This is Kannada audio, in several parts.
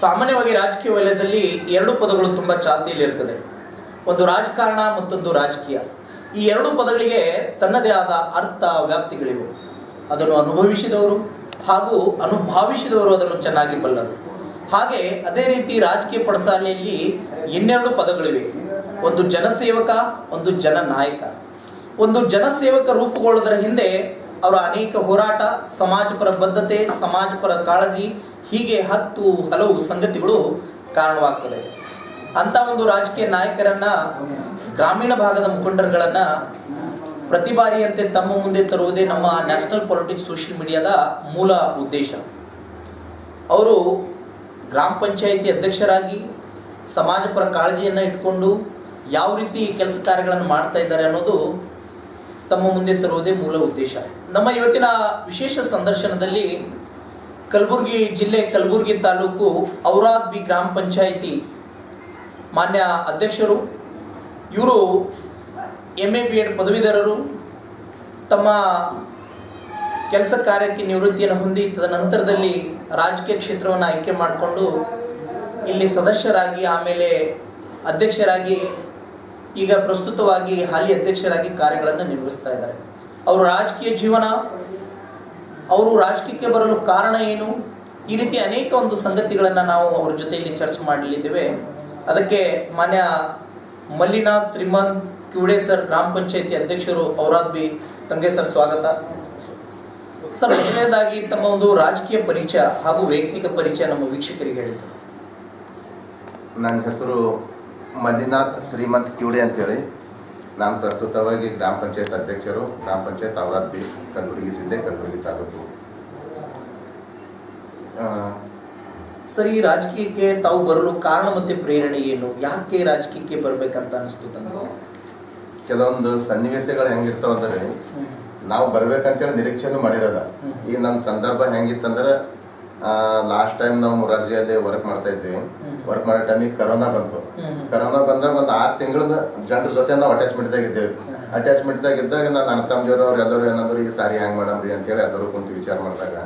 ಸಾಮಾನ್ಯವಾಗಿ ರಾಜಕೀಯ ವಲಯದಲ್ಲಿ ಎರಡು ಪದಗಳು ತುಂಬ ಚಾಲ್ತಿಯಲ್ಲಿ ಇರ್ತದೆ. ಒಂದು ರಾಜಕಾರಣ ಮತ್ತೊಂದು ರಾಜಕೀಯ. ಈ ಎರಡು ಪದಗಳಿಗೆ ತನ್ನದೇ ಆದ ಅರ್ಥ ವ್ಯಾಪ್ತಿಗಳಿವೆ. ಅದನ್ನು ಅನುಭವಿಸಿದವರು ಹಾಗೂ ಅನುಭಾವಿಸಿದವರು ಅದನ್ನು ಚೆನ್ನಾಗಿ ಬಲ್ಲರು. ಹಾಗೆ ಅದೇ ರೀತಿ ರಾಜಕೀಯ ಪಡಸಾಲೆಯಲ್ಲಿ ಇನ್ನೆರಡು ಪದಗಳಿವೆ. ಒಂದು ಜನಸೇವಕ, ಒಂದು ಜನನಾಯಕ. ಒಂದು ಜನಸೇವಕ ರೂಪುಗೊಳ್ಳುವುದರ ಹಿಂದೆ ಅವರ ಅನೇಕ ಹೋರಾಟ, ಸಮಾಜಪರ ಬದ್ಧತೆ, ಸಮಾಜಪರ ಕಾಳಜಿ ಹೀಗೆ ಹತ್ತು ಹಲವು ಸಂಗತಿಗಳು ಕಾರಣವಾಗ್ತದೆ. ಅಂತ ಒಂದು ರಾಜಕೀಯ ನಾಯಕರನ್ನ, ಗ್ರಾಮೀಣ ಭಾಗದ ಮುಖಂಡರುಗಳನ್ನ ಪ್ರತಿ ಬಾರಿಯಂತೆ ತಮ್ಮ ಮುಂದೆ ತರುವುದೇ ನಮ್ಮ ನ್ಯಾಷನಲ್ ಪಾಲಿಟಿಕ್ಸ್ ಸೋಷಿಯಲ್ ಮೀಡಿಯಾದ ಮೂಲ ಉದ್ದೇಶ. ಅವರು ಗ್ರಾಮ ಪಂಚಾಯಿತಿ ಅಧ್ಯಕ್ಷರಾಗಿ ಸಮಾಜಪರ ಕಾಳಜಿಯನ್ನು ಇಟ್ಕೊಂಡು ಯಾವ ರೀತಿ ಕೆಲಸ ಕಾರ್ಯಗಳನ್ನು ಮಾಡ್ತಾ ಇದ್ದಾರೆ ಅನ್ನೋದು ತಮ್ಮ ಮುಂದೆ ತರುವುದೇ ಮೂಲ ಉದ್ದೇಶ. ನಮ್ಮ ಇವತ್ತಿನ ವಿಶೇಷ ಸಂದರ್ಶನದಲ್ಲಿ ಕಲಬುರಗಿ ಜಿಲ್ಲೆ ಕಲಬುರಗಿ ತಾಲೂಕು ಔರಾದ್ ಬಿ ಗ್ರಾಮ ಪಂಚಾಯಿತಿ ಮಾನ್ಯ ಅಧ್ಯಕ್ಷರು, ಇವರು ಎಂ ಎ ಬಿ ಎಡ್ ಪದವೀಧರರು, ತಮ್ಮ ಕೆಲಸ ಕಾರ್ಯಕ್ಕೆ ನಿವೃತ್ತಿಯನ್ನು ಹೊಂದಿ ತದನಂತರದಲ್ಲಿ ರಾಜಕೀಯ ಕ್ಷೇತ್ರವನ್ನು ಆಯ್ಕೆ ಮಾಡಿಕೊಂಡು ಇಲ್ಲಿ ಸದಸ್ಯರಾಗಿ, ಆಮೇಲೆ ಅಧ್ಯಕ್ಷರಾಗಿ, ಈಗ ಪ್ರಸ್ತುತವಾಗಿ ಹಾಲಿ ಅಧ್ಯಕ್ಷರಾಗಿ ಕಾರ್ಯಗಳನ್ನು ನಿರ್ವಹಿಸ್ತಾ ಇದ್ದಾರೆ. ಅವರು ರಾಜಕೀಯ ಜೀವನ ಅವರು ರಾಜಕೀಯಕ್ಕೆ ಬರಲು ಕಾರಣ ಏನು? ಈ ರೀತಿ ಅನೇಕ ಒಂದು ಸಂಗತಿಗಳನ್ನು ನಾವು ಅವ್ರ ಜೊತೆಯಲ್ಲಿ ಚರ್ಚೆ ಮಾಡಲಿದ್ದೇವೆ. ಅದಕ್ಕೆ ಮಾನ್ಯ ಮಲ್ಲಿನಾಥ್ ಶ್ರೀಮಂತ್ ಕ್ಯೂಡೆ ಸರ್ ಗ್ರಾಮ ಪಂಚಾಯತಿ ಅಧ್ಯಕ್ಷರು ಅವರಾದ್ ಬಿ ತಮಗೆ ಸರ್ ಸ್ವಾಗತ. ಸರ್, ಮೊದಲನೇದಾಗಿ ತಮ್ಮ ಒಂದು ರಾಜಕೀಯ ಪರಿಚಯ ಹಾಗೂ ವೈಯಕ್ತಿಕ ಪರಿಚಯ ನಮ್ಮ ವೀಕ್ಷಕರಿಗೆ ಹೇಳಿ ಸರ್. ನನ್ನ ಹೆಸರು ಮಲ್ಲಿನಾಥ್ ಶ್ರೀಮಂತ್ ಕ್ಯೂಡೆ ಅಂತೇಳಿ. ನಾನು ಪ್ರಸ್ತುತವಾಗಿ ಗ್ರಾಮ ಪಂಚಾಯತ್ ಅಧ್ಯಕ್ಷರು ಗ್ರಾಮ ಪಂಚಾಯತ್ ಅವರಾದ್ದಿ ಬಿ ಕಲಬುರಗಿ ಜಿಲ್ಲೆ ಕಲಬುರಗಿ ತಾಲೂಕು. ಸರ್ ಈ ರಾಜಕೀಯಕ್ಕೆ ತಾವು ಬರಲು ಕಾರಣ ಮತ್ತು ಪ್ರೇರಣೆ ಏನು? ಯಾಕೆ ರಾಜಕೀಯಕ್ಕೆ ಬರಬೇಕಂತ ಅನಿಸ್ತು ತಮ್ಮ ಕೆಲವೊಂದು ಸನ್ನಿವೇಶಗಳು ಹೆಂಗಿರ್ತಾವ ಅಂದ್ರೆ ನಾವು ಬರಬೇಕಂತೇಳಿ ನಿರೀಕ್ಷೆನೂ ಮಾಡಿರೋದ ಈ ನಮ್ಮ ಸಂದರ್ಭ ಹೆಂಗಿತ್ತಂದ್ರೆ ಲಾಸ್ಟ್ ಟೈಮ್ ನಾವು ಮೊರಾರ್ಜಿಯಲ್ಲಿ ವರ್ಕ್ ಮಾಡ್ತಾ ಇದ್ವಿ. ವರ್ಕ್ ಮಾಡೋ ಟೈಮಿಗೆ ಕರೋನಾ ಬಂತು. ಕರೋನಾ ಬಂದಾಗ ಒಂದು ಆರು ತಿಂಗಳ ಜನರ ಜೊತೆ ನಾವು ಅಟ್ಯಾಚ್ಮೆಂಟ್ದಾಗ ಇದ್ದೇವೆ. ಅಟ್ಯಾಚ್ಮೆಂಟ್ದಾಗ ಇದ್ದಾಗ ನಾನು ಅಣ್ಣ ತಮ್ಮಜಿಯವರು ಅವ್ರು ಎಲ್ಲರೂ ಏನಂದ್ರು ಈ ಸಾರಿ ಹೆಂಗೆ ಮಾಡಮ್ರಿ? ಅಂತೇಳಿ ಎಲ್ಲರೂ ಕುಂತು ವಿಚಾರ ಮಾಡಿದಾಗ.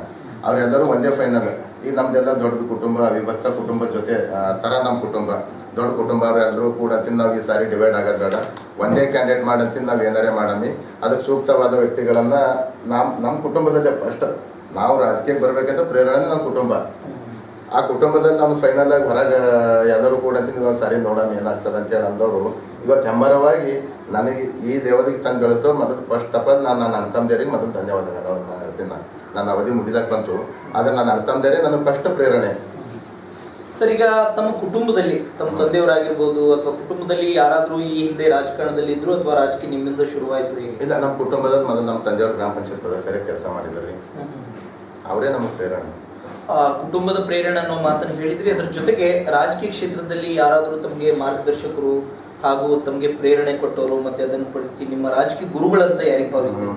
ಅವರೆಲ್ಲರೂ ಒಂದೇ ಫೈನಲ್ ಈಗ ನಮ್ದೆಲ್ಲ ದೊಡ್ಡ ಕುಟುಂಬ ವಿಭಕ್ತ ಕುಟುಂಬ ಜೊತೆ ತರ ಥರ ನಮ್ಮ ಕುಟುಂಬ. ದೊಡ್ಡ ಕುಟುಂಬ ಅವರೆಲ್ಲರೂ ಕೂಡ ತಿಂದು ನಾವು ಈ ಸಾರಿ ಡಿವೈಡ್ ಆಗೋದು ಬೇಡ. ಒಂದೇ ಕ್ಯಾಂಡಿಡೇಟ್ ಮಾಡಂತಿಂದ ನಾವು ಏನಾರೇ ಮಾಡಮ್ಮಿ. ಅದಕ್ಕೆ ಸೂಕ್ತವಾದ ವ್ಯಕ್ತಿಗಳನ್ನ ನಮ್ಮ ನಮ್ಮ ಕುಟುಂಬದಲ್ಲೇ ಫಸ್ಟ್ ನಾವು ರಾಜಕೀಯಕ್ಕೆ ಬರಬೇಕಂತ ಪ್ರೇರಣೆ ನಮ್ಮ ಕುಟುಂಬ. ಆ ಕುಟುಂಬದಲ್ಲಿ ನಮ್ಮ ಫೈನಲ್ ಆಗಿ ಹೊರಗೆ ಯಾವ್ದಾದ್ರು ಕೂಡ ಅಂತ ಒಂದು ಸಾರಿ ನೋಡೋಣ ಏನಾಗ್ತದೆ ಅಂತೇಳಿ ಅಂದವರು ಇವತ್ತು ಹೆಮ್ಮರವಾಗಿ ನನಗೆ ಈ ದೇವರಿಗೆ ತಂದು ಬೆಳೆಸಿದವ್ರು ಮೊದಲು ಫಸ್ಟ್ ಆಫ್ ಆಲ್ ನಾನು ನನ್ನ ಅಣ್ಣ ತಮ್ಮದೇರಿಗೆ ಮೊದಲು ಧನ್ಯವಾದಗಳು. ನಾನು ಹೇಳ್ತೀನಿ ನಾನು. ನನ್ನ ಅವಧಿ ಮುಗಿದಾಗ ಬಂತು. ಆದರೆ ನನ್ನ ನನ್ನ ನನಗೆ ಫಸ್ಟ್ ಪ್ರೇರಣೆ. ಸರ್ ಈಗ ತಮ್ಮ ಕುಟುಂಬದಲ್ಲಿ ತಮ್ಮ ತಂದೆಯವರಾಗಿರ್ಬೋದು ಅಥವಾ ಕುಟುಂಬದಲ್ಲಿ ಯಾರಾದರೂ ಈ ಹಿಂದೆ ರಾಜಕಾರಣದಲ್ಲಿ ಇದ್ರು ಅಥವಾ ರಾಜಕೀಯ ನಿಮ್ಮಿಂದ ಶುರುವಾಯಿತು ಇಲ್ಲ ನಮ್ಮ ಕುಟುಂಬದಲ್ಲಿ ಮೊದಲು ನಮ್ಮ ತಂದೆಯವರು ಗ್ರಾಮ ಪಂಚಾಯತ್ ಸದಸ್ಯರೇ ಕೆಲಸ ಮಾಡಿದ್ರು ಅವರೇ ನಮಗೆ ಪ್ರೇರಣೆ. ಕುಟುಂಬದ ಪ್ರೇರಣೆ ಅನ್ನೋ ಮಾತನ್ನು ಹೇಳಿದ್ರಿ ಅದ್ರ ಜೊತೆಗೆ ರಾಜಕೀಯ ಕ್ಷೇತ್ರದಲ್ಲಿ ಯಾರಾದರೂ ತಮಗೆ ಮಾರ್ಗದರ್ಶಕರು ಹಾಗೂ ತಮಗೆ ಪ್ರೇರಣೆ ಕೊಟ್ಟವರು ಮತ್ತೆ ಅದನ್ನು ಪಡಿಸಿ ನಿಮ್ಮ ರಾಜಕೀಯ ಗುರುಗಳಂತ ಯಾರಿಗೆ ಭಾವಿಸ್ತೀರಿ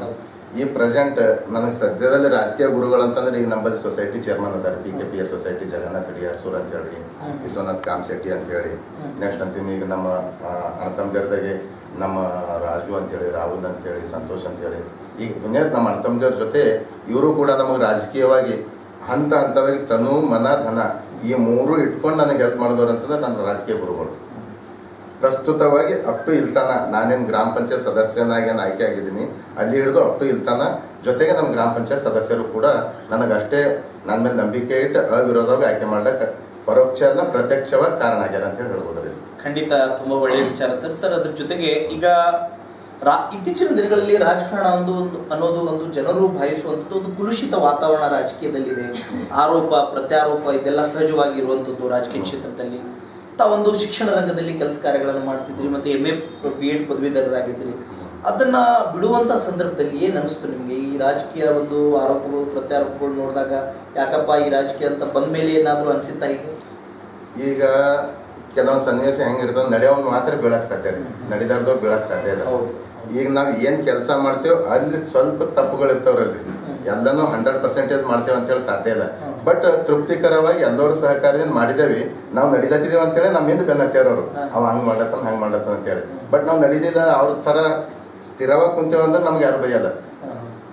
ಈ ಪ್ರೆಸೆಂಟ್ ನನಗೆ ಸದ್ಯದಲ್ಲಿ ರಾಜಕೀಯ ಗುರುಗಳಂತಂದ್ರೆ ಈಗ ನಂಬಲ್ಲಿ ಸೊಸೈಟಿ ಚೇರ್ಮನ್ ಅದಾರೆ P K P S society Jagannath Arsur ಅಂತ ಹೇಳಿ. ವಿಶ್ವನಾಥ್ ಕಾಮಶೆಟ್ಟಿ ಅಂತ ಹೇಳಿ ನೆಕ್ಸ್ಟ್ ಅಂತೀನಿ ಈಗ ನಮ್ಮ ಅಣ್ಣ ನಮ್ಮ ರಾಜು ಅಂತೇಳಿ, ರಾಹುಲ್ ಅಂತೇಳಿ, ಸಂತೋಷ್ ಅಂತೇಳಿ ಈಗ ದುನಿಯಾದ ನಮ್ಮ ಅಣ್ಣ ಜೊತೆ ಇವರು ಕೂಡ ನಮಗೆ ರಾಜಕೀಯವಾಗಿ ಹಂತ ಹಂತವಾಗಿ ತನು, ಮನ, ಧನ ಈ ಮೂರು ಇಟ್ಕೊಂಡು ನನಗೆ ಹೆಲ್ಪ್ ಮಾಡಿದವರು ಅಂತಂದ್ರೆ ನನ್ನ ರಾಜಕೀಯ ಗುರುಗಳು ಪ್ರಸ್ತುತವಾಗಿ ಅಪ್ ಟು ಇಲ್ತಾನ ನಾನೇನು ಗ್ರಾಮ ಪಂಚಾಯತ್ ಸದಸ್ಯನಾಗಿ ನಾನು ಆಯ್ಕೆ ಆಗಿದ್ದೀನಿ ಅಲ್ಲಿ ಹಿಡಿದು ಅಪ್ ಟು ಇಲ್ತನ ಜೊತೆಗೆ ನಮ್ಮ ಗ್ರಾಮ ಪಂಚಾಯತ್ ಸದಸ್ಯರು ಕೂಡ ನನಗಷ್ಟೇ ನನ್ನ ಮೇಲೆ ನಂಬಿಕೆ ಇಟ್ಟು ಅವಿರೋಧವಾಗಿ ಆಯ್ಕೆ ಮಾಡಕ್ಕೆ ಪರೋಕ್ಷ ಅಲ್ಲ ಪ್ರತ್ಯಕ್ಷವಾಗಿ ಕಾರಣ ಆಗ್ಯಾರ ಅಂತ ಹೇಳಿ ಖಂಡಿತ ತುಂಬಾ ಒಳ್ಳೆಯ ವಿಚಾರ ಸರ್. ಸರ್, ಅದ್ರ ಜೊತೆಗೆ ಈಗ ರಾ, ಇತ್ತೀಚಿನ ದಿನಗಳಲ್ಲಿ ರಾಜಕಾರಣ ಒಂದು ಒಂದು ಅನ್ನೋದು ಒಂದು ಜನರು ಭಾವಿಸುವಂಥದ್ದು ಒಂದು ಕುಲುಷಿತ ವಾತಾವರಣ ರಾಜಕೀಯದಲ್ಲಿದೆ. ಆರೋಪ, ಪ್ರತ್ಯಾರೋಪ ಇದೆಲ್ಲ ಸಹಜವಾಗಿ ಇರುವಂಥದ್ದು ರಾಜಕೀಯ ಕ್ಷೇತ್ರದಲ್ಲಿ. ತಾವೊಂದು ಶಿಕ್ಷಣ ರಂಗದಲ್ಲಿ ಕೆಲಸ ಕಾರ್ಯಗಳನ್ನು ಮಾಡ್ತಿದ್ರಿ ಮತ್ತೆ ಎಂ ಎ ಬಿ ಎಡ್ ಪದವೀಧರರಾಗಿದ್ರಿ ಅದನ್ನ ಬಿಡುವಂತ ಸಂದರ್ಭದಲ್ಲಿ ಏನ್ ಅನಿಸ್ತು ನಿಮಗೆ? ಈ ರಾಜಕೀಯ ಒಂದು ಆರೋಪಗಳು ಪ್ರತ್ಯಾರೋಪಗಳು ನೋಡಿದಾಗ ಯಾಕಪ್ಪ ಈ ರಾಜಕೀಯ ಅಂತ ಬಂದ ಮೇಲೆ ಏನಾದರೂ ಅನಿಸುತ್ತಾ ಈಗ? ಈಗ ಕೆಲವೊಂದು ಸನ್ನಿವೇಶ ಹೆಂಗಿರ್ತದೆ ನಡೆಯೋನ್ ಮಾತ್ರ ಬೀಳಕ್ ಸಾಧ್ಯ ರೀ ನಡೆದಾರ್ದವ್ರು ಬೀಳಕ್ ಸಾಧ್ಯ ಈಗ ನಾವು ಏನು ಕೆಲಸ ಮಾಡ್ತೇವೆ ಅಲ್ಲಿ ಸ್ವಲ್ಪ ತಪ್ಪುಗಳು ಇರ್ತಾವ್ರಲ್ರಿ ಎಲ್ಲನೂ ಹಂಡ್ರೆಡ್ ಪರ್ಸೆಂಟೇಜ್ ಮಾಡ್ತೇವೆ ಅಂತೇಳಿ ಸಾಧ್ಯ ಇಲ್ಲ. ಬಟ್ ತೃಪ್ತಿಕರವಾಗಿ ಎಲ್ಲರೂ ಸಹಕಾರದಿಂದ ಮಾಡಿದೇವೆ ನಾವು ನಡಿಲತ್ತಿದೇವೆ ಅಂತೇಳಿ ನಮ್ಮ ಹಿಂದೆ ಬೆನ್ನತ್ತೇವ್ರು ಅವರು. ಅವ ಹಂಗೆ ಮಾಡತ್ತಾನ ಹಂಗೆ ಮಾಡತ್ತ ಅಂತೇಳಿ. ಬಟ್ ನಾವು ನಡೀದಿಲ್ಲ ಅವ್ರ ಥರ ಸ್ಥಿರವಾಗಿ ಕುಂತೇವೆ ಅಂದ್ರೆ ನಮ್ಗೆ ಯಾರು ಬೈಯಲ್ಲ.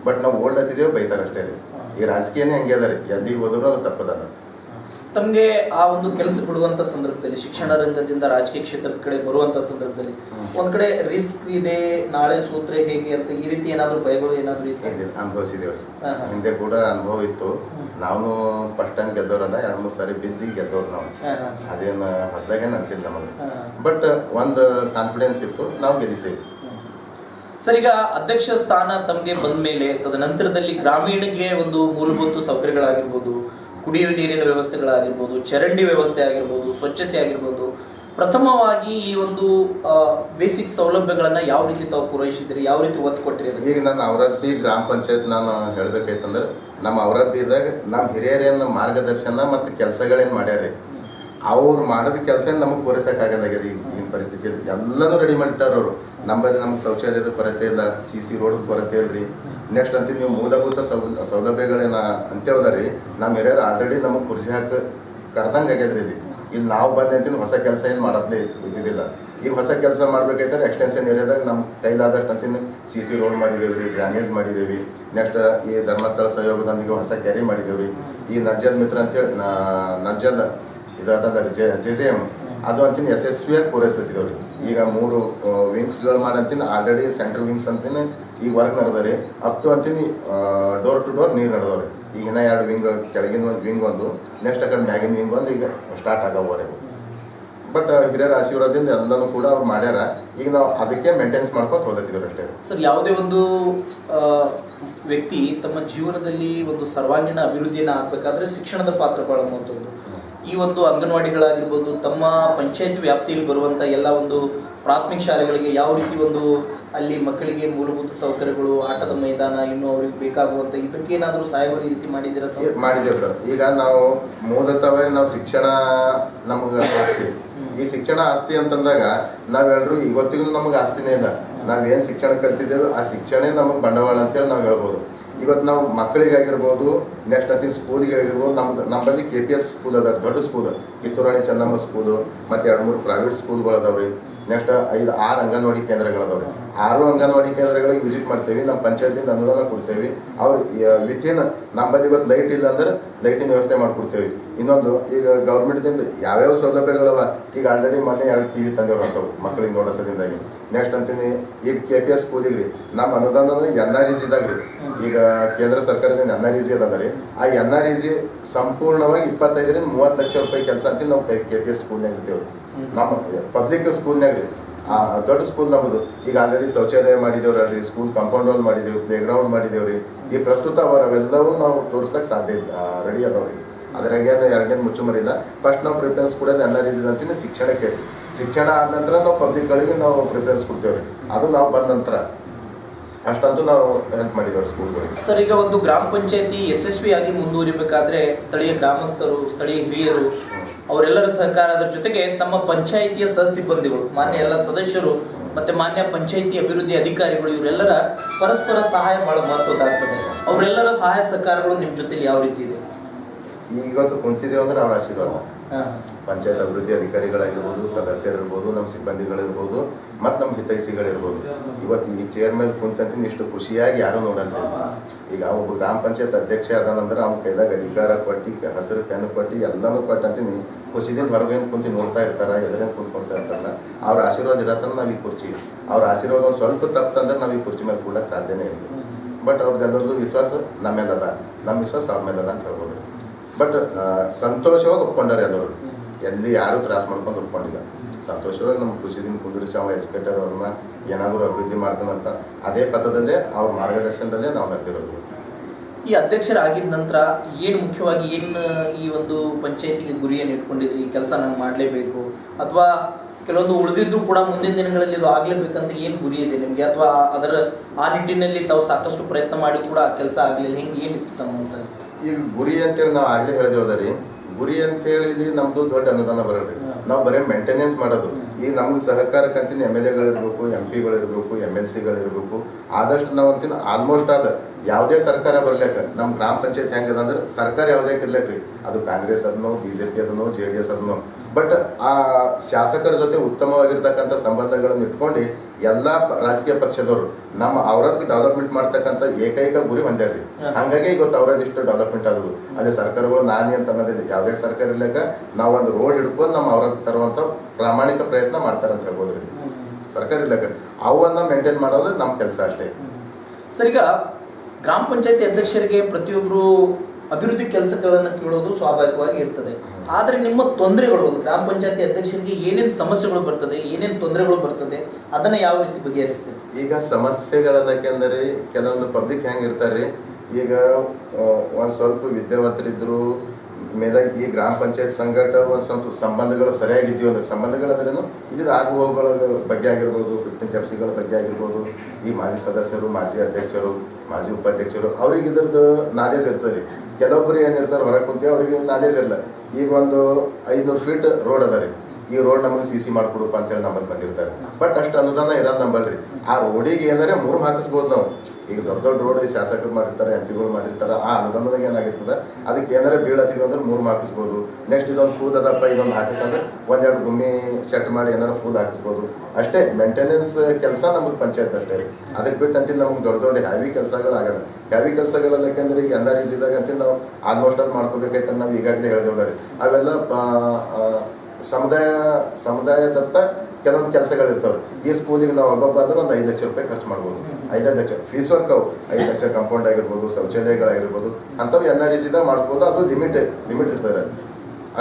ಬಟ್ ನಾವು ಓಲ್ಡ್ ಹತ್ತಿದ್ದೇವೆ ಬೈತಾರೆ ಅಷ್ಟೇ ರೀ ಈ ರಾಜಕೀಯನೇ ಹಂಗೆ ಅದ ರೀ. ಎಲ್ಲಿಗೆ ಹೋದ್ರು ಅದು ತಪ್ಪದ ತಮಗೆ ಆ ಒಂದು ಕೆಲಸ ಬಿಡುವಂತ ಸಂದರ್ಭದಲ್ಲಿ ಶಿಕ್ಷಣ ರಂಗದಿಂದ ರಾಜಕೀಯ ಕ್ಷೇತ್ರದ ಕಡೆ ಬರುವಂತ ಸಂದರ್ಭದಲ್ಲಿ. ಒಂದ್ ಕಡೆ ರಿಸ್ಕ್ ಇದೆ ನಾಳೆ ಸೂತ್ರ ಹೇಗೆ ಅಂತ ಈ ರೀತಿ ಏನಾದ್ರು ಭಯಗಳು ಏನಾದ್ರು ಅನುಭವಿಸಿದ್ದೇವೆ. ಹಿಂದೆ ಕೂಡ ಅನುಭವ ಇತ್ತು. ನಾವು ಫಸ್ಟ್ ಟೈಮ್ ಗೆದ್ದವ್ರಲ್ಲ ಎರಡು ಮೂರು ಸಾರಿ ಬಿದ್ದು ಗೆದ್ದವ್ರು ನಾವು. ಅದೇನು ಹೊಸದಾಗೇನು ಅನ್ಸಿಲ್ಲ ನಮಗೆ. ಬಟ್ ಒಂದು ಕಾನ್ಫಿಡೆನ್ಸ್ ಇತ್ತು ನಾವು ಗೆದ್ದಿದ್ದೇವೆ. ಸರ್ ಈಗ ಅಧ್ಯಕ್ಷ ಸ್ಥಾನ ತಮಗೆ ಬಂದ ಮೇಲೆ ತದನಂತರದಲ್ಲಿ ಗ್ರಾಮೀಣಕ್ಕೆ ಒಂದು ಮೂಲಭೂತ ಸೌಕರ್ಯಗಳಾಗಿರ್ಬೋದು ಕುಡಿಯುವ ನೀರಿನ ವ್ಯವಸ್ಥೆಗಳಾಗಿರ್ಬೋದು, ಚರಂಡಿ ವ್ಯವಸ್ಥೆ ಆಗಿರ್ಬೋದು, ಸ್ವಚ್ಛತೆ ಆಗಿರ್ಬೋದು, ಪ್ರಥಮವಾಗಿ ಈ ಒಂದು ಬೇಸಿಕ್ ಸೌಲಭ್ಯಗಳನ್ನ ಯಾವ ರೀತಿ ತಾವು ಪೂರೈಸಿದ್ರಿ ಯಾವ ರೀತಿ ಒತ್ತು ಕೊಟ್ಟಿರಿ ಈಗ ನಾನು ಅವರಬ್ಬಿ ಗ್ರಾಮ ಪಂಚಾಯತ್ ನಾನು ಹೇಳ್ಬೇಕಾಯ್ತಂದ್ರೆ, ನಮ್ಮ ಅವರಬ್ಬಿದಾಗ ನಮ್ಮ ಹಿರಿಯರೇನು ಮಾರ್ಗದರ್ಶನ ಮತ್ತು ಕೆಲಸಗಳೇನು ಮಾಡ್ಯಾರ್ರಿ? ಅವ್ರು ಮಾಡಿದ ಕೆಲಸ ನಮಗೆ ಪೂರೈಸೋಕ್ಕಾಗದಾಗ್ಯದ ಈಗ ಈಗಿನ ಪರಿಸ್ಥಿತಿ ಎಲ್ಲನೂ ರೆಡಿ ಮಾಡಿಟ್ಟಾರ ಅವರು. ನಮ್ಮಲ್ಲಿ ನಮ್ಗೆ ಶೌಚಾಲಯದ ಕೊರತೆ ಇಲ್ಲ ಸಿ ಸಿ ರೋಡ್ ಕೊರತೆ ಇಲ್ರಿ. ನೆಕ್ಸ್ಟ್ ಅಂತ ನೀವು ಮೂಲಭೂತ ಸೌ ಸೌಲಭ್ಯಗಳೇನ ಅಂತೇವದ ರೀ ನಮ್ಮ ಹಿರಿಯರು ಆಲ್ರೆಡಿ ನಮಗೆ ಕುರ್ಚಿ ಹಾಕಿ ಕರ್ದಂಗೆ ಆಗ್ಯದ್ರಿ ಇಲ್ಲಿ. ಇಲ್ಲಿ ನಾವು ಬಂದಂತೀನಿ ಹೊಸ ಕೆಲಸ ಏನು ಮಾಡೋದ್ಲೇ ಇದ್ದಿದ್ದಿಲ್ಲ. ಈಗ ಹೊಸ ಕೆಲಸ ಮಾಡ್ಬೇಕಾಯ್ತಾರೆ ಎಕ್ಸ್ಟೆನ್ಷನ್ ಏರಿಯಾದಾಗ ನಮ್ಮ ಕೈಲಾದಷ್ಟು ಅಂತೀನಿ ಸಿ ಸಿ ರೋಡ್ ಮಾಡಿದ್ದೇವೆ ರೀ ಡ್ರೈನೇಜ್ ಮಾಡಿದ್ದೇವೆ ನೆಕ್ಸ್ಟ್ ಈ ಧರ್ಮಸ್ಥಳ ಸಹಯೋಗದೊಂದಿಗೆ ಹೊಸ ಕ್ಯಾರಿ ಮಾಡಿದ್ದೇವೆ ಈ ನಜ್ಜದ ಮಿತ್ರ ಅಂತೇಳಿ ನಾ- ನಜ್ಜಲ್ ಇದಾದ ಜೆ ಜೆ ಎಂ ಅದು ಅಂತೀನಿ ಯಶಸ್ವಿಯಾಗಿ ಪೂರೈಸ್ತೈತಿ ರೀ ಈಗ ಮೂರು ವಿಂಗ್ಸ್ಗಳು ಮಾಡಂತಿನ ಆಲ್ರೆಡಿ ಸೆಂಟ್ರಲ್ ವಿಂಗ್ಸ್ ಅಂತೀನಿ. ಈಗ ವರ್ಕ್ ನಡೆದವ್ರಿ. ಅಪ್ ಟು ಅಂತೀನಿ ಡೋರ್ ಟು ಡೋರ್ ನೀರು ನಡೆದವ್ರಿ. ಈಗ ಇನ್ನೂ ಎರಡು ವಿಂಗ್ ಕೆಳಗಿನ ಒಂದು ವಿಂಗ್ ಒಂದು ನೆಕ್ಸ್ಟ್ ಆ ಕಡೆ ಮ್ಯಾಗಿನ ವಿಂಗ್ ಒಂದು, ಈಗ ಸ್ಟಾರ್ಟ್ ಆಗವರೆ ಬಟ್ ಹಿರಿಯರ ಆಶೀರ್ವಾದದಿಂದ ಎಲ್ಲನೂ ಕೂಡ ಅವ್ರು ಮಾಡ್ಯಾರ. ಈಗ ನಾವು ಅದಕ್ಕೆ ಮೇಂಟೆನ್ಸ್ ಮಾಡ್ಕೊತ ಹೋದತ್ತಿದ್ರು ಅಷ್ಟೇ. ಸರ್, ಯಾವುದೇ ಒಂದು ವ್ಯಕ್ತಿ ತಮ್ಮ ಜೀವನದಲ್ಲಿ ಒಂದು ಸರ್ವಾಂಗೀಣ ಅಭಿವೃದ್ಧಿಯನ್ನು ಆಗಬೇಕಾದ್ರೆ ಶಿಕ್ಷಣದ ಪಾತ್ರ ಬಹಳ ಮಹತ್ವದ್ದು. ಈ ಒಂದು ಅಂಗನವಾಡಿಗಳಾಗಿರ್ಬೋದು ತಮ್ಮ ಪಂಚಾಯತ್ ವ್ಯಾಪ್ತಿಯಲ್ಲಿ ಬರುವಂತ ಎಲ್ಲ ಒಂದು ಪ್ರಾಥಮಿಕ ಶಾಲೆಗಳಿಗೆ ಯಾವ ರೀತಿ ಒಂದು ಅಲ್ಲಿ ಮಕ್ಕಳಿಗೆ ಮೂಲಭೂತ ಸೌಕರ್ಯಗಳು ಆಟದ ಮೈದಾನ ಇನ್ನು ಅವ್ರಿಗೆ ಬೇಕಾಗುವಂತ ಇದಕ್ಕೇನಾದರೂ ಸಹಾಯಗಳು ಈ ರೀತಿ ಮಾಡಿದ್ದೀರಾ ಮಾಡಿದ್ದೇವೆ ಸರ್. ಈಗ ನಾವು ಮೂಲತಃವಾಗಿ ನಾವು ಶಿಕ್ಷಣ ನಮಗೆ ಆಸ್ತಿ. ಈ ಶಿಕ್ಷಣ ಆಸ್ತಿ ಅಂತಂದಾಗ ನಾವೆಲ್ಲರೂ ಇವತ್ತಿಗೂ ನಮಗೆ ಆಸ್ತಿನೇ ಇಲ್ಲ. ನಾವೇನು ಶಿಕ್ಷಣ ಕಲ್ತಿದ್ದೇವೆ ಆ ಶಿಕ್ಷಣ ನಮಗೆ ಬಂಡವಾಳ ಅಂತೇಳಿ ನಾವು ಹೇಳ್ಬೋದು. ಇವತ್ತು ನಾವು ಮಕ್ಕಳಿಗಾಗಿರ್ಬೋದು ನೆಕ್ಸ್ಟ್ ಅತಿ ಸ್ಕೂಲಿಗೆ ಆಗಿರ್ಬೋದು ನಮ್ದು ನಮ್ಮಲ್ಲಿ ಕೆ ಪಿ ಎಸ್ ಸ್ಕೂಲ್ ಅದ, ದೊಡ್ಡ ಸ್ಕೂಲ್ ಕಿತ್ತೂರಾಣಿ ಚೆನ್ನಮ್ಮ ಸ್ಕೂಲು ಮತ್ತು ಎರಡು ಮೂರು ಪ್ರೈವೇಟ್ ಸ್ಕೂಲ್ಗಳು ಅದಾವ್ರಿ. ನೆಕ್ಸ್ಟ್ ಐದು, ಆರು ಅಂಗನವಾಡಿ ಕೇಂದ್ರಗಳದಾವ್ರಿ ಆರು ಅಂಗನವಾಡಿ ಕೇಂದ್ರಗಳಿಗೆ ವಿಸಿಟ್ ಮಾಡ್ತೇವೆ. ನಮ್ಮ ಪಂಚಾಯತಿಂದ ಅನುದಾನ ಕೊಡ್ತೇವೆ. ಅವ್ರು ವಿತಿನ್ ನಮ್ಮಲ್ಲಿ ಇವತ್ತು ಲೈಟ್ ಇಲ್ಲ ಅಂದ್ರೆ ಲೈಟಿನ ವ್ಯವಸ್ಥೆ ಮಾಡಿಕೊಡ್ತೇವೆ. ಇನ್ನೊಂದು, ಈಗ ಗೌರ್ಮೆಂಟ್ದಿಂದ ಯಾವ್ಯಾವ ಸೌಲಭ್ಯಗಳವ? ಈಗ ಆಲ್ರೆಡಿ ಮೊನ್ನೆ ಎರಡು ಟಿ ವಿ ತಂದೆವ್ರು ಹೊಸವು ಮಕ್ಕಳಿಗೆ ನೋಡೋಸದಿಂದಾಗಿ ನೆಕ್ಸ್ಟ್ ಅಂತೀನಿ, ಈಗ ಕೆ ಪಿ ಎಸ್ ಸ್ಕೂಲಿಗೆ ರೀ ನಮ್ಮ ಅನುದಾನ ಎನ್ ಆರ್ ಇಸ್ ರೀ. ಈಗ ಕೇಂದ್ರ ಸರ್ಕಾರದಿಂದ ಎನ್ ಆರ್ ಇ ಸಿ ಅದ ರೀ. ಆ ಎನ್ ಆರ್ ಇ ಸಿ ಸಂಪೂರ್ಣವಾಗಿ ಇಪ್ಪತ್ತೈದರಿಂದ ಮೂವತ್ತು ಲಕ್ಷ ರೂಪಾಯಿ ಕೆಲಸ ಅಂತ ನಾವು ಕೆ ಪಿ ಎಸ್ ಸ್ಕೂಲ್ನಾಗ ಇರ್ತೇವೆ. ನಮ್ಮ ಪಬ್ಲಿಕ್ ಸ್ಕೂಲ್ನಾಗ ರೀ. ದೊಡ್ಡ ಸ್ಕೂಲ್ ನಮ್ಮದು ಈಗ ಆಲ್ರೆಡಿ ಶೌಚಾಲಯ ಮಾಡಿದೇವ್ರಿ ಸ್ಕೂಲ್ ಕಾಂಪೌಂಡ್ ವಾಲ್ ಮಾಡಿದೇವು ಪ್ಲೇ ಗ್ರೌಂಡ್ ಮಾಡಿದೇವ್ರಿ. ಈ ಪ್ರಸ್ತುತ ಅವರವೆಲ್ಲವೂ ನಾವು ತೋರಿಸ್ಲಿಕ್ಕೆ ಸಾಧ್ಯ ಇಲ್ಲ ರೆಡಿ ಅದಾವ್ರಿ. ಅದ್ರಾಗೆ ಎರಡನೇದು ಮುಚ್ಚುಮರಿಲ್ಲ ಫಸ್ಟ್ ನಾವು ಪ್ರಿಫರೆನ್ಸ್ ಕೊಡೋದು ಆರ್ ಇಸ್ ಅಂತೀನಿ ಶಿಕ್ಷಣಕ್ಕೆ. ಶಿಕ್ಷಣ ಆದ ನಂತರ ನಾವು ಪಬ್ಲಿಕ್ಗಳಿಗೆ ನಾವು ಪ್ರಿಫರೆನ್ಸ್ ಕೊಡ್ತೇವ್ರಿ. ಅದು ನಾವು ಬಂದ ನಂತರ. ಅಷ್ಟಂತೂ ನಾವು ಹೆಲ್ಪ್ ಮಾಡಿದ್ದೇವೆ ಸ್ಕೂಲ್ಗಳಿಗೆ ಸರ್, ಈಗ ಒಂದು ಗ್ರಾಮ ಪಂಚಾಯತಿ ಯಶಸ್ವಿಯಾಗಿ ಮುಂದುವರಿಬೇಕಾದ್ರೆ ಸ್ಥಳೀಯ ಗ್ರಾಮಸ್ಥರು, ಸ್ಥಳೀಯ ಹಿರಿಯರು ಅವರೆಲ್ಲರ ಸಹಕಾರದ ಜೊತೆಗೆ ತಮ್ಮ ಪಂಚಾಯಿತಿಯ ಸಹ ಸಿಬ್ಬಂದಿಗಳು ಮಾನ್ಯ ಎಲ್ಲ ಸದಸ್ಯರು ಮತ್ತೆ ಮಾನ್ಯ ಪಂಚಾಯಿತಿ ಅಭಿವೃದ್ಧಿ ಅಧಿಕಾರಿಗಳು ಇವರೆಲ್ಲರ ಪರಸ್ಪರ ಸಹಾಯ ಮಾಡೋ ಮಹತ್ವದಾಗ್ತದೆ ಅವರೆಲ್ಲರ ಸಹಾಯ ಸಹಕಾರಗಳು ನಿಮ್ಮ ಜೊತೆ ಯಾವ ರೀತಿ ಇದೆ ಈಗ ಇವತ್ತು ಕುಂತಿದ್ದೇವೆ ಅಂದ್ರೆ ಅವರ ಆಶೀರ್ವಾದ. ಪಂಚಾಯತ್ ಅಭಿವೃದ್ಧಿ ಅಧಿಕಾರಿಗಳಾಗಿರ್ಬೋದು, ಸದಸ್ಯರಿರ್ಬೋದು, ನಮ್ಮ ಸಿಬ್ಬಂದಿಗಳಿರ್ಬೋದು, ಮತ್ತು ನಮ್ಮ ಹಿತೈಷಿಗಳಿರ್ಬೋದು. ಇವತ್ತು ಈ ಚೇರ್ ಮೇಲೆ ಕುಂತಂತೀನಿ ಇಷ್ಟು ಖುಷಿಯಾಗಿ ಯಾರೂ ನೋಡಲ್ಲ ಈಗ ಒಬ್ಬ ಗ್ರಾಮ ಪಂಚಾಯತ್ ಅಧ್ಯಕ್ಷ ಅದಾನಂದ್ರೆ ಅವ್ನ ಕೈದಾಗ ಅಧಿಕಾರ ಕೊಟ್ಟು ಹಸಿರು ಪೆನ್ ಕೊಟ್ಟು ಎಲ್ಲನೂ ಕೊಟ್ಟಂತೀನಿ. ಖುಷಿದಿಂದ ಹೊರಗೇನು ಕುಂತು ನೋಡ್ತಾ ಇರ್ತಾರ, ಎದುರೇನು ಕುಂತ್ಕೊಳ್ತಾ ಇರ್ತಾರಲ್ಲ ಅವ್ರ ಆಶೀರ್ವಾದ ಇರತ್ತಂದ್ರೆ ನಾವು ಈ ಕುರ್ಚಿ. ಅವ್ರ ಆಶೀರ್ವಾದ ಒಂದು ಸ್ವಲ್ಪ ತಪ್ಪಂದ್ರೆ ನಾವು ಈ ಕುರ್ಚಿ ಮೇಲೆ ಕೂಡಕ್ಕೆ ಸಾಧ್ಯನೇ ಇಲ್ಲ. ಬಟ್ ಅವ್ರದ್ದೆಲ್ಲರದ್ದು ವಿಶ್ವಾಸ ನಮ್ಮ ಮೇಲೆ ಅದ. ನಮ್ಮ ವಿಶ್ವಾಸ ಅವ್ರ ಮೇಲದ ಅಂತ ಹೇಳ್ಬೋದು ಬಟ್ ಸಂತೋಷವಾಗಿ ಒಪ್ಕೊಂಡಾರೆ ಎಲ್ಲರೂ. ಎಲ್ಲಿ ಯಾರೂ ತ್ರಾಸ ಮಾಡ್ಕೊಂಡು ಒಪ್ಕೊಂಡಿಲ್ಲ. ಸಂತೋಷವಾಗಿ ನಮ್ಮ ಖುಷಿದಿಂದ ಕುಂದಿರಿಸಿ ಅವ ಎಜುಕೇಟರ್ ಅವ್ರನ್ನ ಏನಾದರೂ ಅಭಿವೃದ್ಧಿ ಮಾಡ್ತಾನಂತ ಅದೇ ಪದದಲ್ಲೇ ಅವ್ರ ಮಾರ್ಗದರ್ಶನದಲ್ಲೇ ನಾವು ನಡೆದಿರೋದು. ಈ ಅಧ್ಯಕ್ಷರಾಗಿದ ನಂತರ ಏನು ಮುಖ್ಯವಾಗಿ ಏನು, ಈ ಒಂದು ಪಂಚಾಯತಿಗೆ ಗುರಿಯನ್ನು ಇಟ್ಕೊಂಡಿದ್ರಿ? ಈ ಕೆಲಸ ನಾನು ಮಾಡಲೇಬೇಕು. ಅಥವಾ ಕೆಲವೊಂದು ಉಳಿದಿದ್ದು ಕೂಡ ಮುಂದಿನ ದಿನಗಳಲ್ಲಿ ಇದು ಆಗಲೇಬೇಕಂತ ಏನು ಗುರಿ ಇದೆ ನಿಮಗೆ? ಅಥವಾ ಅದರ ಆ ನಿಟ್ಟಿನಲ್ಲಿ ತಾವು ಸಾಕಷ್ಟು ಪ್ರಯತ್ನ ಮಾಡಿ ಕೂಡ ಆ ಕೆಲಸ ಆಗಲಿಲ್ಲ. ಹೆಂಗೆ ಏನಿತ್ತು ತಮ್ಮ ಮನಸ್ಸಲ್ಲಿ ಈಗ ಗುರಿ ಅಂತೇಳಿ ನಾವು ಆಗ್ಲೇ ಹೇಳ್ದೇವದ್ರಿ ಗುರಿ ಅಂತೇಳಿ ನಮ್ದು ದೊಡ್ಡ ಅನುದಾನ ಬರಲ್ರಿ. ನಾವು ಬರೀ ಮೇಂಟೆನೆನ್ಸ್ ಮಾಡೋದು. ಈಗ ನಮ್ಗೆ ಸಹಕಾರಕ್ಕಂತೀನಿ ಎಂ ಎಲ್ ಎಗಳಿರ್ಬೇಕು ಎಂ ಪಿಗಳಿರ್ಬೇಕು ಎಂ ಎಲ್ ಸಿಗಳಿರ್ಬೇಕು ಆದಷ್ಟು ನಾವು ಅಂತೀನಿ ಆಲ್ಮೋಸ್ಟ್ ಆದ ಯಾವುದೇ ಸರ್ಕಾರ ಬರ್ಲಕ್ಕ ನಮ್ಮ ಗ್ರಾಮ ಪಂಚಾಯತ್ ಹೆಂಗದ ಅಂದ್ರೆ ಸರ್ಕಾರ ಯಾವುದೇ ಇರ್ಲಕ್ರಿ ಅದು ಕಾಂಗ್ರೆಸ್ ಅದನ್ನೋ ಬಿ ಜೆ ಪಿ ಅದನ್ನೋ ಜೆ ಡಿ ಎಸ್ ಅದನ್ನೋ ಬಟ್ ಆ ಶಾಸಕರ ಜೊತೆ ಉತ್ತಮವಾಗಿರ್ತಕ್ಕಂಥ ಸಂಬಂಧಗಳನ್ನು ಇಟ್ಕೊಂಡು ಎಲ್ಲ ರಾಜಕೀಯ ಪಕ್ಷದವರು ನಮ್ಮ ಅವ್ರದ್ದು ಡೆವಲಪ್ಮೆಂಟ್ ಮಾಡ್ತಕ್ಕಂಥ ಏಕೈಕ ಗುರಿ ಹೊಂದ್ಯಾರ್ರಿ. ಹಂಗಾಗಿ ಇವತ್ತು ಅವ್ರದ್ದು ಇಷ್ಟು ಡೆವಲಪ್ಮೆಂಟ್ ಆದವು ಅದೇ ಸರ್ಕಾರಗಳು ನಾನೇ ಅಂತ ಅನ್ನೋದಿಲ್ಲ ಯಾವುದೇ ಸರ್ಕಾರ ಇರ್ಲಿಕ್ಕ ನಾವು ಒಂದು ರೋಡ್ ಹಿಡ್ಕೊಂಡು ನಮ್ಮ ಅವ್ರದ್ದು ತರುವಂಥ ಪ್ರಾಮಾಣಿಕ ಪ್ರಯತ್ನ ಮಾಡ್ತಾರಂತ ಹೇಳ್ಬೋದ್ರಿ. ಸರ್ಕಾರ ಇರ್ಲಿಕ್ಕ ಅವನ್ನ ಮೇಂಟೈನ್ ಮಾಡೋದು ನಮ್ಮ ಕೆಲಸ ಅಷ್ಟೇ. ಸರಿ ಈಗ ಗ್ರಾಮ ಪಂಚಾಯತಿ ಅಧ್ಯಕ್ಷರಿಗೆ ಪ್ರತಿಯೊಬ್ಬರು ಅಭಿವೃದ್ಧಿ ಕೆಲಸಗಳನ್ನು ಕೇಳೋದು ಸ್ವಾಭಾವಿಕವಾಗಿ ಇರ್ತದೆ. ಆದರೆ ನಿಮ್ಮ ತೊಂದರೆಗಳು ಗ್ರಾಮ ಪಂಚಾಯತಿ ಅಧ್ಯಕ್ಷರಿಗೆ ಏನೇನು ಸಮಸ್ಯೆಗಳು ಬರ್ತದೆ, ಏನೇನು ತೊಂದರೆಗಳು ಬರ್ತದೆ, ಅದನ್ನ ಯಾವ ರೀತಿ ಬಗೆಹರಿಸ್ತೇವೆ ಈಗ ಸಮಸ್ಯೆಗಳದಕ್ಕೆಂದರೆ ಕೆಲವೊಂದು ಪಬ್ಲಿಕ್ ಹೆಂಗಿರ್ತಾರೆ ಈಗ ಒಂದು ಸ್ವಲ್ಪ ವಿದ್ಯಾವಂತರಿದ್ರು ಮೇಲೆ ಈ ಗ್ರಾಮ ಪಂಚಾಯತ್ ಸಂಘಟ ಒಂದು ಸ್ವಲ್ಪ ಸಂಬಂಧಗಳು ಸರಿಯಾಗಿದ್ದೀವಿ ಅಂದ್ರೆ ಸಂಬಂಧಗಳಂದ್ರೇನು ಇದು ಆಗು ಬಗ್ಗೆ ಆಗಿರ್ಬೋದು ಎಫ್ಸಿಗಳ ಬಗ್ಗೆ ಆಗಿರ್ಬೋದು, ಈ ಮಾಜಿ ಸದಸ್ಯರು, ಮಾಜಿ ಅಧ್ಯಕ್ಷರು, ಮಾಜಿ ಉಪಾಧ್ಯಕ್ಷರು, ಅವ್ರಿಗೆ ಇದ್ರದ್ದು ನಾಲೇಜ್ ಇರ್ತದೆ. ಕೆಲವೊಬ್ಬರು ಏನಿರ್ತಾರೆ ಹೊರಗೆ ಕುಂತಿ ಅವ್ರಿಗೆ ನಾಲೇಜ್ ಇರಲ್ಲ. ಈಗ ಒಂದು ಐದುನೂರು ಫೀಟ್ ರೋಡ್ ಅದ ರೀ. ಈ ರೋಡ್ ನಮಗೆ ಸಿ ಸಿ ಮಾಡ್ಕೊಡಪ್ಪ ಅಂತೇಳಿ ನಮ್ಮಲ್ಲಿ ಬಂದಿರ್ತಾರೆ. ಬಟ್ ಅಷ್ಟು ಅನುದಾನ ಇರೋದು ನಂಬಲ್ರಿ. ಆ ರೋಡಿಗೆ ಏನಾರ ಮೂರು ಹಾಕಿಸ್ಬೋದು ನಾವು. ಈಗ ದೊಡ್ಡ ದೊಡ್ಡ ರೋಡ್ ಶಾಸಕರು ಮಾಡಿರ್ತಾರೆ ಎಂ ಪಿಗಳು ಮಾಡಿರ್ತಾರೆ, ಆ ಅನುದಾನದಾಗ ಏನಾಗಿರ್ತದೆ? ಅದಕ್ಕೆ ಏನಾರ ಬೀಳತ್ತಿದ್ವಿ ಅಂದ್ರೆ ಮೂರು ಹಾಕಿಸ್ಬೋದು. ನೆಕ್ಸ್ಟ್ ಇದೊಂದು ಫೂಲ್ ಅದಪ್ಪ, ಇದೊಂದು ಹಾಕಿಸಂದ್ರೆ ಒಂದೆರಡು ಗುಮ್ಮಿ ಸೆಟ್ ಮಾಡಿ ಏನಾರ ಫೂಲ್ ಹಾಕಿಸ್ಬೋದು. ಅಷ್ಟೇ ಮೇಂಟೆನೆನ್ಸ್ ಕೆಲಸ ನಮಗೆ ಪಂಚಾಯತ್ ಅಷ್ಟೇ ರೀ. ಅದಕ್ಕೆ ಬಿಟ್ಟು ಅಂತೀನಿ ನಮ್ಗೆ ದೊಡ್ಡ ದೊಡ್ಡ ಹ್ಯಾವಿ ಕೆಲಸಗಳು ಆಗಲ್ಲ. ಹ್ಯಾವಿ ಕೆಲಸಗಳಲ್ಲ ಯಾಕೆಂದ್ರೆ ಈಗ ಆರ್ ಇದಾಗ ಅಂತೀನಿ ನಾವು ಆಲ್ಮೋಸ್ಟ್ ಅದು ಮಾಡ್ಕೋಬೇಕಾಯ್ತು ನಾವು ಈಗಾಗಲೇ ಹೇಳಿದೇವಲ್ಲ ರೀ. ಅವೆಲ್ಲ ಸಮುದಾಯ, ಸಮುದಾಯದತ್ತ ಕೆಲವೊಂದು ಕೆಲಸಗಳಿರ್ತಾವೆ. ಈ ಸ್ಕೂಲಿಗೆ ನಾವು ಹಬ್ಬ ಅಂದ್ರೆ ಒಂದು ಐದು ಲಕ್ಷ ರೂಪಾಯಿ ಖರ್ಚು ಮಾಡ್ಬೋದು. ಐದೈದು ಲಕ್ಷ. ಫೀಸ್ ವರ್ಕ್ ಅವು. ಐದು ಲಕ್ಷ ಕಾಂಪೌಂಡ್ ಆಗಿರ್ಬೋದು, ಶೌಚಾಲಯಗಳಾಗಿರ್ಬೋದು, ಅಂಥವು ಆರ್ ಇಸಿದಾಗ ಮಾಡ್ಬೋದು. ಅದು ಲಿಮಿಟ್ ಲಿಮಿಟ್ ಇರ್ತದೆ.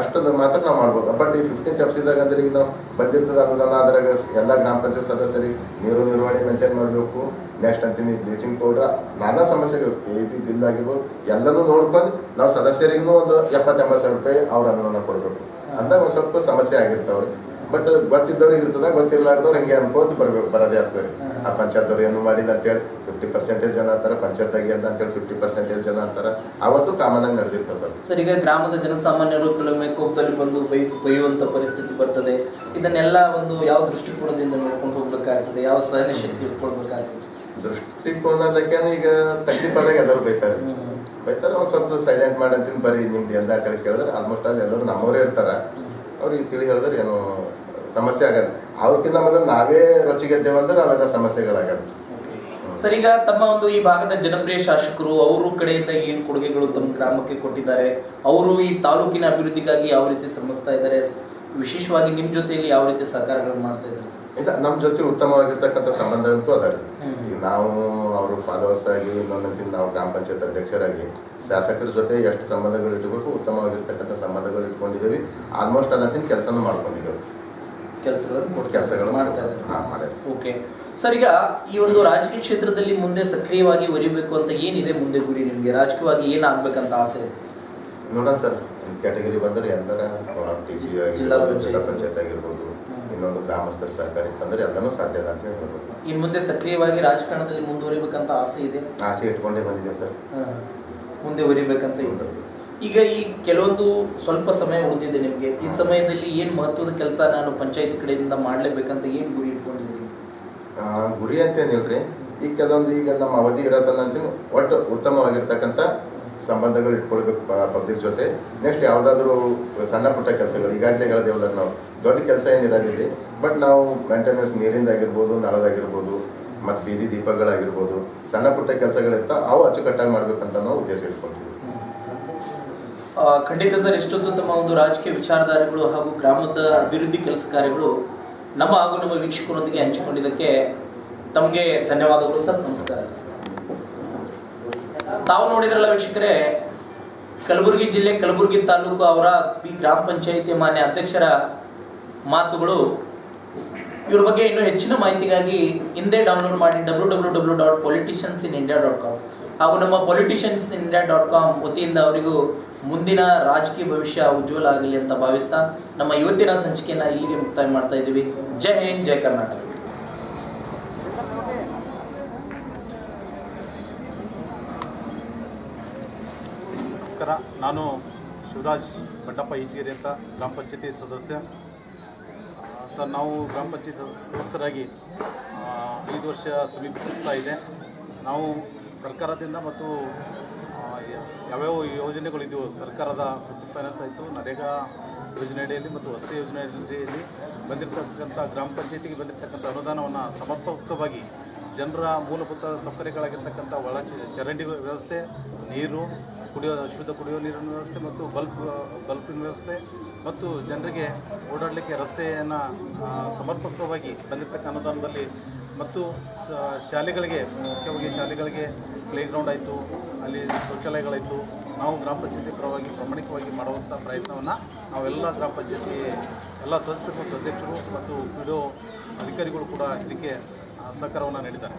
ಅಷ್ಟೊಂದು ಮಾತ್ರ ನಾವು ಮಾಡ್ಬೋದು. ಬಟ್ ಈ ಫಿಫ್ಟೀನ್ ತಪ್ಸಿದಾಗ ಅಂದ್ರೆ ಈಗ ನಾವು ಬಂದಿರ್ತದೆ ಅನ್ನೋದನ್ನ ಅದ್ರಾಗ ಎಲ್ಲ ಗ್ರಾಮ ಪಂಚಾಯತ್ ಸದಸ್ಯರಿಗೆ ನೀರು ನಿರ್ವಹಣೆ ಮೇಂಟೈನ್ ಮಾಡಬೇಕು. ನೆಕ್ಸ್ಟ್ ಅಂತೀನಿ ಬ್ಲೀಚಿಂಗ್ ಪೌಡ್ರ್ ನಾನಾ ಸಮಸ್ಯೆಗಳು. ಎ ಬಿ ಬಿಲ್ ಆಗಿರ್ಬೋದು, ಎಲ್ಲನೂ ನೋಡ್ಕೊಂಡು ನಾವು ಸದಸ್ಯರಿಗೂ ಒಂದು ಎಪ್ಪತ್ತೆಂಬತ್ತು ಸಾವಿರ ರೂಪಾಯಿ ಅವ್ರ ಅನುದಾನ ಕೊಡಬೇಕು. ಅಂದಾಗ ಒಂದು ಸ್ವಲ್ಪ ಸಮಸ್ಯೆ ಆಗಿರ್ತಾವ್ರಿ ಬಟ್ ಗೊತ್ತಿದ್ದವ್ರಿಗೆ ಇರ್ತದ ಗೊತ್ತಿರ್ಲಾರ್ದವ್ರು ಹಂಗೆ ಅನ್ಕೋತ ಬರ್ಬೇಕು ಬರೋದೇ ಆಗ್ತವ್ರಿ ಆ ಪಂಚಾಯತ್ದವ್ರು ಏನು ಮಾಡಿದ ಅಂತೇಳಿ ಫಿಫ್ಟಿ ಪರ್ಸೆಂಟೇಜ್ ಜನ ಅಂತಾರೆ ಪಂಚಾಯತ್ದಾಗಿ ಅಂತ ಅಂತೇಳಿ ಫಿಫ್ಟಿ ಪರ್ಸೆಂಟೇಜ್ ಜನ ಅಂತಾರೆ. ಅವತ್ತು ಕಾಮನಾಗಿ ನಡೆದಿರ್ತಾವೆ ಸರ್ ಸರ್ ಈಗ ಗ್ರಾಮದ ಜನಸಾಮಾನ್ಯರು ಕೆಲವೊಮ್ಮೆ ಕೋಪದಲ್ಲಿ ಬಂದು ಬೈ ಬೈಯುವಂಥ ಪರಿಸ್ಥಿತಿ ಬರ್ತದೆ. ಇದನ್ನೆಲ್ಲ ಒಂದು ಯಾವ ದೃಷ್ಟಿಕೋನದಿಂದ ನೋಡ್ಕೊಂಡು ಹೋಗ್ಬೇಕಾಗ್ತದೆ? ಯಾವ ಸಹನ ಶಕ್ತಿ ಇಟ್ಕೊಳ್ಬೇಕಾಗ್ತದೆ ದೃಷ್ಟಿಕೋನದಕ್ಕೆ ಈಗ ತಟ್ಟಿ ಪದಾಗ ಎಲ್ಲರೂ ಬೈತಾರೆ. ಬೈತಾರೆ ಒಂದು ಸ್ವಲ್ಪ ಸೈಲೆಂಟ್ ಮಾಡಂತೀನಿ ಬರ್ರಿ ನಿಮ್ದು ಎಂದ ಕೇಳಿದ್ರೆ ಆಲ್ಮೋಸ್ಟ್ ಅಲ್ಲಿ ಎಲ್ಲರೂ ನಮ್ಮವರೇ ಇರ್ತಾರೆ. ಅವ್ರಿಗೆ ತಿಳಿ ಹೇಳಿದ್ರೆ ಏನು ಸಮಸ್ಯೆ ಆಗಲ್ಲ. ಅವ್ರಕ್ಕಿಂತ ಮೊದಲು ನಾವೇ ರೊಚ್ಚಿಗೆದ್ದೇವೆ ಅಂದ್ರೆ ಅವೆಲ್ಲ ಸಮಸ್ಯೆಗಳಾಗಲ್ಲ. ಸರ್ ಈಗ ತಮ್ಮ ಒಂದು ಈ ಭಾಗದ ಜನಪ್ರಿಯ ಶಾಸಕರು ಅವರು ಕಡೆಯಿಂದ ಏನು ಕೊಡುಗೆಗಳು ತಮ್ಮ ಗ್ರಾಮಕ್ಕೆ ಕೊಟ್ಟಿದ್ದಾರೆ? ಅವರು ಈ ತಾಲೂಕಿನ ಅಭಿವೃದ್ಧಿಗಾಗಿ ಯಾವ ರೀತಿ ಶ್ರಮಿಸ್ತಾ ಇದ್ದಾರೆ? ವಿಶೇಷವಾಗಿ ನಿಮ್ಮ ಜೊತೆಯಲ್ಲಿ ಯಾವ ರೀತಿ ಸಹಕಾರಗಳು ಮಾಡ್ತಾ ಇದ್ದಾರೆ ಸರ್? ಇಲ್ಲ ನಮ್ಮ ಜೊತೆ ಉತ್ತಮವಾಗಿರ್ತಕ್ಕಂಥ ಸಂಬಂಧ ಅಂತೂ ಅದ. ಈಗ ನಾವು ಅವರು ಫಾಲೋವರ್ಸ್ ಆಗಿ ಇನ್ನೊಂದಿನ ನಾವು ಗ್ರಾಮ ಪಂಚಾಯತ್ ಅಧ್ಯಕ್ಷರಾಗಿ ಶಾಸಕರ ಜೊತೆ ಎಷ್ಟು ಸಂಬಂಧಗಳು ಇಟ್ಬೇಕು ಉತ್ತಮವಾಗಿರ್ತಕ್ಕಂಥ ಸಂಬಂಧಗಳು ಇಟ್ಕೊಂಡಿದ್ದೀವಿ. ಆಲ್ಮೋಸ್ಟ್ ಅದಕ್ಕಿಂತ ಕೆಲಸನೂ ಮಾಡ್ಕೊಂಡಿದ್ದೇವೆ. ಕೆಲಸಗಳನ್ನು ಕೊಟ್ಟು ಕೆಲಸಗಳು ಮಾಡ್ತಾ ಇದ್ದಾರೆ. ಹಾಂ ಮಾಡಿ ಓಕೆ. ಸರ್ ಈಗ ಈ ಒಂದು ರಾಜಕೀಯ ಕ್ಷೇತ್ರದಲ್ಲಿ ಮುಂದೆ ಸಕ್ರಿಯವಾಗಿ ಒರಿಬೇಕು ಅಂತ ಏನಿದೆ ಮುಂದೆ ಗುರಿ ನಿಮಗೆ? ರಾಜಕೀಯವಾಗಿ ಏನಾಗಬೇಕಂತ ಆಸೆ? ಇದೆ ನೋಡೋಣ ಸರ್. ಕ್ಯಾಟಗರಿ ಬಂದರೆ ಎಲ್ಲರ ಟಿ ಸಿ ಜಿಲ್ಲಾ ಪಂಚಾಯತ್. ಆಗಿರ್ಬೋದು ಇನ್ನೊಂದು ಗ್ರಾಮಸ್ಥರ ಸಹಕಾರ ಇತ್ತಂದ್ರೆ ಎಲ್ಲನೂ ಸಾಧ್ಯ ಅಂತ ಹೇಳ್ಬೋದು. ಇನ್ನು ಮುಂದೆ ಸಕ್ರಿಯವಾಗಿ ರಾಜಕಾರಣದಲ್ಲಿ ಮುಂದುವರಿಬೇಕಂತ ಆಸೆ ಇದೆ? ಆಸೆ ಇಟ್ಕೊಂಡೇ ಬಂದಿದೆ ಸರ್. ಮುಂದೆ ಒರಿಬೇಕಂತ ಇದೆ. ಈಗ ಈ ಕೆಲವೊಂದು ಸ್ವಲ್ಪ ಸಮಯ ಉಳಿದಿದೆ ನಿಮಗೆ. ಈ ಸಮಯದಲ್ಲಿ ಏನು ಮಹತ್ವದ ಕೆಲಸ ನಾನು ಪಂಚಾಯತ್ ಕಡೆಯಿಂದ ಮಾಡಲೇಬೇಕಂತ ಏನು ಗುರಿ ಇಟ್ಕೊಂಡಿದ್ದೀರಿ? ಗುರಿ ಗುರಿ ಅಂತೇನಿಲ್ರಿ ಈಗ ಕೆಲವೊಂದು ಈಗ ನಮ್ಮ ಅವಧಿ ಇರೋದನ್ನ ಒಟ್ಟು ಉತ್ತಮವಾಗಿರ್ತಕ್ಕಂಥ ಸಂಬಂಧಗಳು ಇಟ್ಕೊಳ್ಬೇಕು ಪಬ್ಲಿಕ್ ಜೊತೆ. ನೆಕ್ಸ್ಟ್ ಯಾವುದಾದ್ರೂ ಸಣ್ಣ ಪುಟ್ಟ ಕೆಲಸಗಳು, ಈಗಾಗಲೇ ಹೇಳಿದೇವಲ್ಲ ನಾವು, ದೊಡ್ಡ ಕೆಲಸ ಏನಿರೋದಿದೆ ಬಟ್ ನಾವು ಮೇಂಟೆನೆನ್ಸ್ ನೀರಿಂದಾಗಿರ್ಬೋದು, ನಳದಾಗಿರ್ಬೋದು, ಮತ್ತು ಬೀದಿ ದೀಪಗಳಾಗಿರ್ಬೋದು, ಸಣ್ಣ ಪುಟ್ಟ ಕೆಲಸಗಳಿರ್ತಾ ಅವು ಅಚ್ಚುಕಟ್ಟಾಗಿ ಮಾಡಬೇಕಂತ ನಾವು ಉದ್ದೇಶ ಇಟ್ಕೊಂಡಿದ್ದೀವಿ ಖಂಡಿತ ಸರ್ ಎಷ್ಟೊಂದು ತಮ್ಮ ಒಂದು ರಾಜಕೀಯ ವಿಚಾರಧಾರೆಗಳು ಹಾಗೂ ಗ್ರಾಮದ ಅಭಿವೃದ್ಧಿ ಕೆಲಸ ಕಾರ್ಯಗಳು ನಮ್ಮ ಹಾಗೂ ನಮ್ಮ ವೀಕ್ಷಕರೊಂದಿಗೆ ಹಂಚಿಕೊಂಡಿದ್ದಕ್ಕೆ ತಮಗೆ ಧನ್ಯವಾದಗಳು ಸರ್, ನಮಸ್ಕಾರ. ತಾವು ನೋಡಿದ್ರಲ್ಲ ವೀಕ್ಷಕರೇ, ಕಲಬುರಗಿ ಜಿಲ್ಲೆ ಕಲಬುರಗಿ ತಾಲೂಕು ಅವರ ಈ ಗ್ರಾಮ ಪಂಚಾಯಿತಿ ಮಾನ್ಯ ಅಧ್ಯಕ್ಷರ ಮಾತುಗಳು. ಇವ್ರ ಬಗ್ಗೆ ಇನ್ನೂ ಹೆಚ್ಚಿನ ಮಾಹಿತಿಗಾಗಿ ಹಿಂದೆ ಡೌನ್ಲೋಡ್ ಮಾಡಿ W W W dot politicians in India dot com ಹಾಗೂ ನಮ್ಮ politicians in India dot com ವತಿಯಿಂದ ಅವರಿಗೂ ಮುಂದಿನ ರಾಜಕೀಯ ಭವಿಷ್ಯ ಉಜ್ವಲ ಆಗಲಿ ಅಂತ ಭಾವಿಸ್ತಾ ನಮ್ಮ ಇವತ್ತಿನ ಸಂಚಿಕೆಯನ್ನು ಇಲ್ಲಿಗೆ ಮುಕ್ತಾಯ ಮಾಡ್ತಾ ಇದ್ದೀವಿ. ಜೈ ಹಿಂದ್, ಜೈ ಕರ್ನಾಟಕ. ನಮಸ್ಕಾರ, ನಾನು ಶಿವರಾಜ್ ಬಂಡಪ್ಪ ಈಜಗಿರಿ ಅಂತ ಗ್ರಾಮ ಪಂಚಾಯತಿ ಸದಸ್ಯ. ಸರ್, ನಾವು ಗ್ರಾಮ ಪಂಚಾಯತ್ ಸದಸ್ಯರಾಗಿ ಐದು ವರ್ಷ ಸಮೀಪಿಸ್ತಾ ಇದೆ. ನಾವು ಸರ್ಕಾರದಿಂದ ಮತ್ತು ಯಾವ್ಯಾವ ಯೋಜನೆಗಳಿದೆಯೋ ಸರ್ಕಾರದ ಫೈನಾನ್ಸ್ ಆಯಿತು, ನರೇಗಾ ಯೋಜನೆಯಡಿಯಲ್ಲಿ ಮತ್ತು ವಸತಿ ಯೋಜನೆ ಅಡಿಯಲ್ಲಿ ಬಂದಿರತಕ್ಕಂಥ ಗ್ರಾಮ ಪಂಚಾಯತಿಗೆ ಬಂದಿರತಕ್ಕಂಥ ಅನುದಾನವನ್ನು ಸಮರ್ಪಕವಾಗಿ ಜನರ ಮೂಲಭೂತ ಸೌಕರ್ಯಗಳಾಗಿರ್ತಕ್ಕಂಥ ಒಳ ಚರಂಡಿ ವ್ಯವಸ್ಥೆ, ನೀರು ಕುಡಿಯೋ, ಶುದ್ಧ ಕುಡಿಯೋ ನೀರಿನ ವ್ಯವಸ್ಥೆ ಮತ್ತು ಬಲ್ಬ್ ಬಲ್ಬಿನ ವ್ಯವಸ್ಥೆ ಮತ್ತು ಜನರಿಗೆ ಓಡಾಡಲಿಕ್ಕೆ ರಸ್ತೆಯನ್ನು ಸಮರ್ಪಕವಾಗಿ ಬಂದಿರತಕ್ಕ ಅನುದಾನದಲ್ಲಿ ಮತ್ತು ಶಾಲೆಗಳಿಗೆ, ಮುಖ್ಯವಾಗಿ ಶಾಲೆಗಳಿಗೆ ಪ್ಲೇಗ್ರೌಂಡ್ ಆಯಿತು, ಅಲ್ಲಿ ಶೌಚಾಲಯಗಳಾಯಿತು, ನಾವು ಗ್ರಾಮ ಪಂಚಾಯತಿ ಪರವಾಗಿ ಪ್ರಾಮಾಣಿಕವಾಗಿ ಮಾಡುವಂಥ ಪ್ರಯತ್ನವನ್ನು ನಾವೆಲ್ಲ ಗ್ರಾಮ ಪಂಚಾಯತಿ ಎಲ್ಲ ಸದಸ್ಯರು ಮತ್ತು ಅಧ್ಯಕ್ಷರು ಮತ್ತು ಪಿ ಅಧಿಕಾರಿಗಳು ಕೂಡ ಇದಕ್ಕೆ ಸಹಕಾರವನ್ನು ನೀಡಿದ್ದಾರೆ.